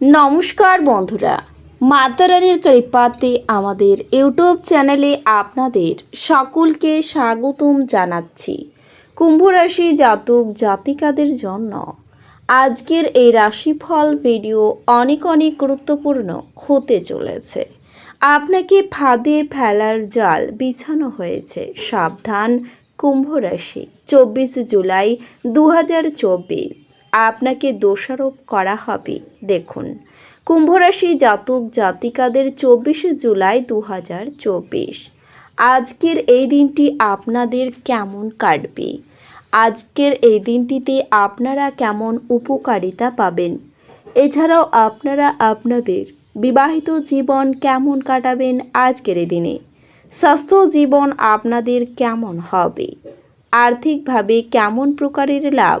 নমস্কার বন্ধুরা মাতারানির কৃপাতে আমাদের ইউটিউব চ্যানেলে আপনাদের সকলকে স্বাগতম জানাচ্ছি। কুম্ভ রাশি জাতক জাতিকাদের জন্য আজকের এই রাশিফল ভিডিও অনেক অনেক গুরুত্বপূর্ণ হতে চলেছে। আপনাকে ফাঁদে ফেলার জাল বিছানো হয়েছে সাবধান কুম্ভ রাশি। চব্বিশ জুলাই দু হাজার চব্বিশ। আপনাকে দোষারোপ করা হবে। দেখুন, কুম্ভরাশি জাতক জাতিকাদের চব্বিশে জুলাই দু হাজার চব্বিশ। আজকের এই দিনটি আপনাদের কেমন কাটবে? আজকের এই দিনটিতে আপনারা কেমন উপকারিতা পাবেন? এছাড়াও আপনারা আপনাদের বিবাহিত জীবন কেমন কাটাবেন আজকের এই দিনে? স্বাস্থ্য জীবন আপনাদের কেমন হবে? আর্থিকভাবে কেমন প্রকারের লাভ?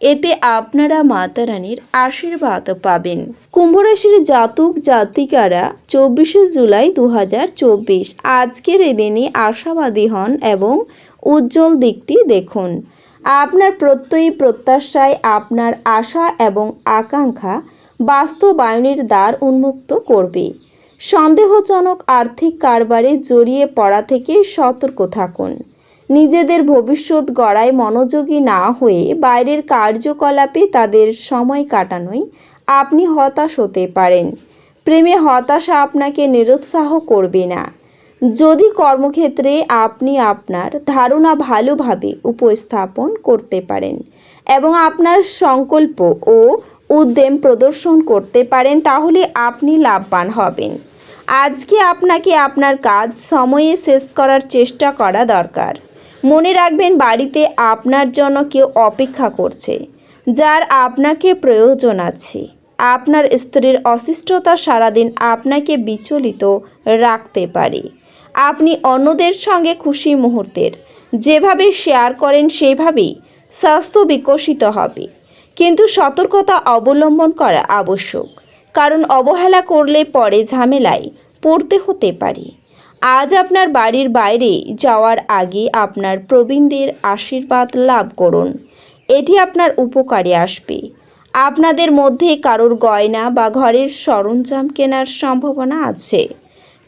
এতে আপনারা মাতা রানীর আশীর্বাদ পাবেন। কুম্ভরাশির জাতক জাতিকারা চব্বিশে জুলাই দু আজকের এই দিনে আশাবাদী হন এবং উজ্জ্বল দিকটি দেখুন। আপনার প্রত্যয়ী প্রত্যাশায় আপনার আশা এবং আকাঙ্ক্ষা বাস্তবায়নের দ্বার উন্মুক্ত করবে। সন্দেহজনক আর্থিক কারবারে জড়িয়ে পড়া থেকে সতর্ক থাকুন। নিজেদের ভবিষ্যৎ গড়ায় মনোযোগী না হয়ে বাইরের কার্যকলাপে তাদের সময় কাটানোয় আপনি হতাশ হতে পারেন। প্রেমে হতাশা আপনাকে নিরুৎসাহ করবে না। যদি কর্মক্ষেত্রে আপনি আপনার ধারণা ভালোভাবে উপস্থাপন করতে পারেন এবং আপনার সংকল্প ও উদ্যম প্রদর্শন করতে পারেন, তাহলে আপনি লাভবান হবেন। আজকে আপনাকে আপনার কাজ সময়ে শেষ করার চেষ্টা করা দরকার। মনে রাখবেন, বাড়িতে আপনার জন্য কেউ অপেক্ষা করছে, যার আপনাকে প্রয়োজন আছে। আপনার স্ত্রীর অসিষ্টতা সারাদিন আপনাকে বিচলিত রাখতে পারে। আপনি অন্যদের সঙ্গে খুশি মুহূর্তের, যেভাবে শেয়ার করেন সেভাবেই স্বাস্থ্য বিকশিত হবে। কিন্তু সতর্কতা অবলম্বন করা আবশ্যক, কারণ অবহেলা করলে পরে ঝামেলায় পড়তে হতে পারে। আজ আপনার বাড়ির বাইরে যাওয়ার আগে আপনার প্রবীণদের আশীর্বাদ লাভ করুন। এটি আপনার উপকারে আসবে। আপনাদের মধ্যে কারোর গয়না বা ঘরের সরঞ্জাম কেনার সম্ভাবনা আছে।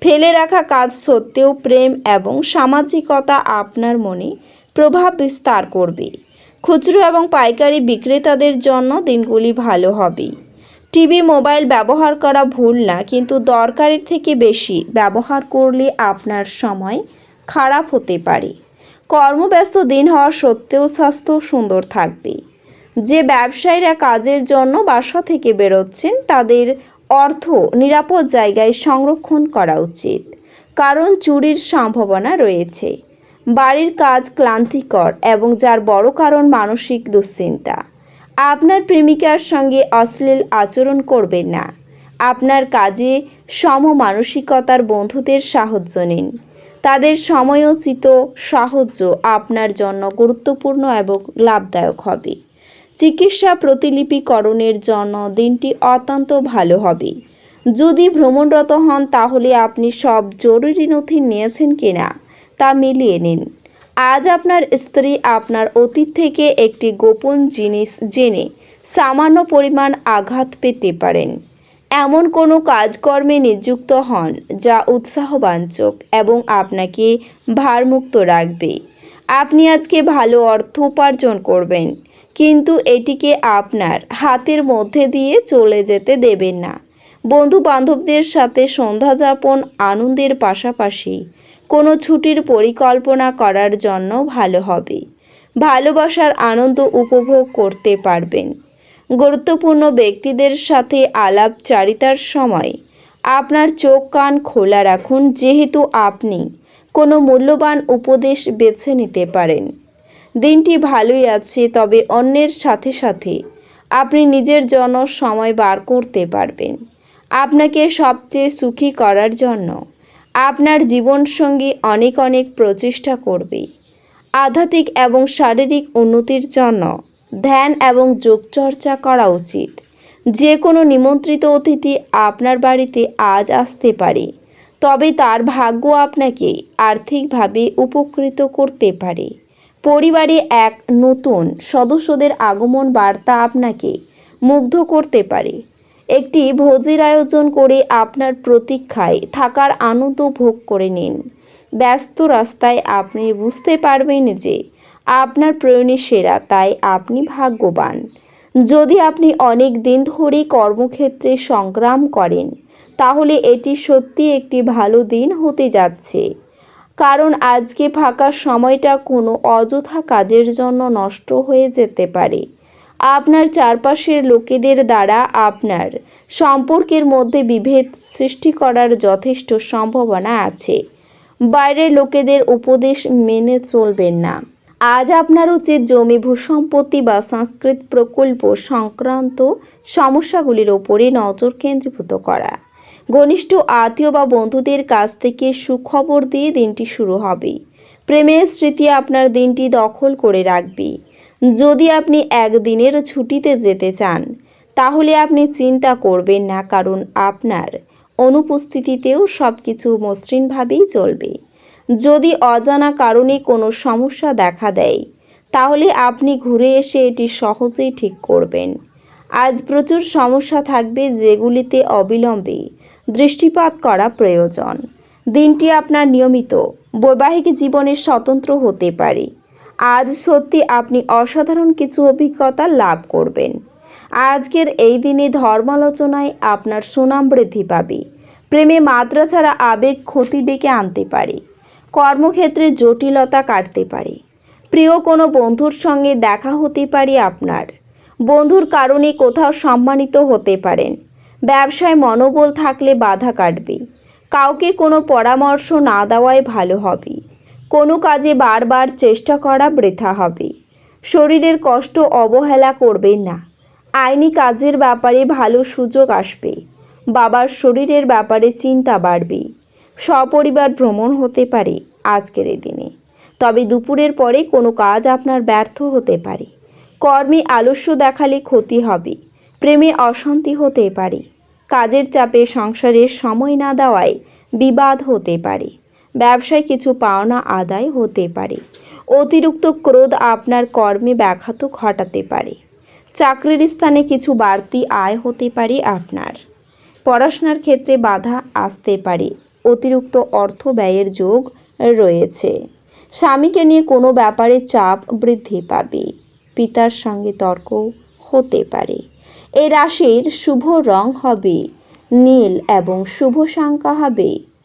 ফেলে রাখা কাজ সত্ত্বেও প্রেম এবং সামাজিকতা আপনার মনে প্রভাব বিস্তার করবে। খুচরো এবং পাইকারি বিক্রেতাদের জন্য দিনগুলি ভালো হবে। টিভি মোবাইল ব্যবহার করা ভুল না, কিন্তু দরকারের থেকে বেশি ব্যবহার করলে আপনার সময় খারাপ হতে পারে। কর্মব্যস্ত দিন হওয়া সত্ত্বেও স্বাস্থ্য সুন্দর থাকবে। যে ব্যবসায়ীরা কাজের জন্য বাসা থেকে বেরোচ্ছেন, তাদের অর্থ নিরাপদ জায়গায় সংরক্ষণ করা উচিত, কারণ চুরির সম্ভাবনা রয়েছে। বাড়ির কাজ ক্লান্তিকর এবং যার বড় কারণ মানসিক দুশ্চিন্তা। আপনার প্রেমিকার সঙ্গে অশ্লীল আচরণ করবেন না। আপনার কাজে সমমানসিকতার বন্ধুদের সাহায্য নিন। তাদের সময়োচিত সাহায্য আপনার জন্য গুরুত্বপূর্ণ এবং লাভদায়ক হবে। চিকিৎসা প্রতিলিপিকরণের জন্য দিনটি অত্যন্ত ভালো হবে। যদি ভ্রমণরত হন, তাহলে আপনি সব জরুরি নথি নিয়েছেন কিনা তা মিলিয়ে নিন। আজ আপনার স্ত্রী আপনার অতীত থেকে একটি গোপন জিনিস জেনে সামান্য পরিমাণ আঘাত পেতে পারেন। এমন কোনো কাজকর্মে নিযুক্ত হন যা উৎসাহবাঞ্চক এবং আপনাকে ভারমুক্ত রাখবে। আপনি আজকে ভালো অর্থ উপার্জন করবেন, কিন্তু এটিকে আপনার হাতের মধ্যে দিয়ে চলে যেতে দেবেন না। বন্ধু বান্ধবদের সাথে সন্ধ্যা যাপন আনন্দের পাশাপাশি কোনো ছুটির পরিকল্পনা করার জন্য ভালো হবে। ভালোবাসার আনন্দ উপভোগ করতে পারবেন। গুরুত্বপূর্ণ ব্যক্তিদের সাথে আলাপচারিতার সময় আপনার চোখ কান খোলা রাখুন, যেহেতু আপনি কোনো মূল্যবান উপদেশ বেছে নিতে পারেন। দিনটি ভালোই আছে, তবে অন্যের সাথে সাথে আপনি নিজের জন্য সময় বার করতে পারবেন। আপনাকে সবচেয়ে সুখী করার জন্য আপনার জীবনসঙ্গী অনেক অনেক প্রচেষ্টা করবে আধ্যাত্মিক এবং শারীরিক উন্নতির জন্য ধ্যান এবং যোগচর্চা করা উচিত। যে কোনো নিমন্ত্রিত অতিথি আপনার বাড়িতে আজ আসতে পারে, তবে তার ভাগ্য আপনাকে আর্থিকভাবে উপকৃত করতে পারে। পরিবারে এক নতুন সদস্যদের আগমন বার্তা আপনাকে মুগ্ধ করতে পারে। একটি ভোজের আয়োজন করে আপনার প্রতীক্ষায় থাকার আনন্দ ভোগ করে নিন। ব্যস্ত রাস্তায় আপনি বুঝতে পারবেন যে আপনার প্রয়োজনে সেরা, তাই আপনি ভাগ্যবান। যদি আপনি অনেক দিন ধরেই কর্মক্ষেত্রে সংগ্রাম করেন, তাহলে এটি সত্যি একটি ভালো দিন হতে যাচ্ছে। কারণ আজকে ফাঁকা সময়টা কোনো অযথা কাজের জন্য নষ্ট হয়ে যেতে পারে। আপনার চারপাশের লোকেদের দ্বারা আপনার সম্পর্কের মধ্যে বিভেদ সৃষ্টি করার যথেষ্ট সম্ভাবনা আছে। বাইরের লোকেদের উপদেশ মেনে চলবেন না। আজ আপনার উচিত জমি, ভূসম্পত্তি বা সংস্কৃত প্রকল্প সংক্রান্ত সমস্যাগুলির ওপরে নজর কেন্দ্রীভূত করা। ঘনিষ্ঠ আত্মীয় বা বন্ধুদের কাছ থেকে সুখবর দিয়ে দিনটি শুরু হবে। প্রেমের স্মৃতি আপনার দিনটি দখল করে রাখবে। যদি আপনি একদিনের ছুটিতে যেতে চান, তাহলে আপনি চিন্তা করবেন না, কারণ আপনার অনুপস্থিতিতেও সব কিছু মসৃণভাবেই চলবে। যদি অজানা কারণে কোনো সমস্যা দেখা দেয়, তাহলে আপনি ঘুরে এসে এটি সহজেই ঠিক করবেন। আজ প্রচুর সমস্যা থাকবে যেগুলিতে অবিলম্বে দৃষ্টিপাত করা প্রয়োজন। দিনটি আপনার নিয়মিত, বৈবাহিক জীবনের স্বতন্ত্র হতে পারে। আজ সত্যি আপনি অসাধারণ কিছু অভিজ্ঞতা লাভ করবেন। আজকের এই দিনে ধর্মালোচনায় আপনার সুনাম বৃদ্ধি পাবে। প্রেমে মাত্রা ছাড়া আবেগ ক্ষতি ডেকে আনতে পারে। কর্মক্ষেত্রে জটিলতা কাটতে পারে। প্রিয় কোনো বন্ধুর সঙ্গে দেখা হতে পারে আপনার। বন্ধুর কারণে কোথাও সম্মানিত হতে পারেন। ব্যবসায় মনোবল থাকলে বাধা কাটবে। কাউকে কোনো পরামর্শ না দেওয়াই ভালো হবে। কোনো কাজে বারবার চেষ্টা করা বৃথা হবে। শরীরের কষ্ট অবহেলা করবেন না। আইনি কাজের ব্যাপারে ভালো সুযোগ আসবে। বাবার শরীরের ব্যাপারে চিন্তা বাড়বে। সপরিবার ভ্রমণ হতে পারে আজকের দিনে। তবে দুপুরের পরে কোনো কাজ আপনার ব্যর্থ হতে পারে। কর্মে আলস্য দেখালে ক্ষতি হবে। প্রেমে অশান্তি হতে পারে। কাজের চাপে সংসারের সময় না দেওয়ায় বিবাদ হতে পারে। ব্যবসায় কিছু পাওনা আদায় হতে পারে। অতিরিক্ত ক্রোধ আপনার কর্মে ব্যাঘাত ঘটাতে পারে। চাকরির স্থানে কিছু বাড়তি আয় হতে পারে আপনার। পড়াশোনার ক্ষেত্রে বাধা আসতে পারে। অতিরিক্ত অর্থ ব্যয়ের যোগ রয়েছে। স্বামীকে নিয়ে কোনো ব্যাপারে চাপ বৃদ্ধি পাবে। পিতার সঙ্গে তর্ক হতে পারে। এই রাশির শুভ রং হবে নীল এবং শুভ সংখ্যা হবে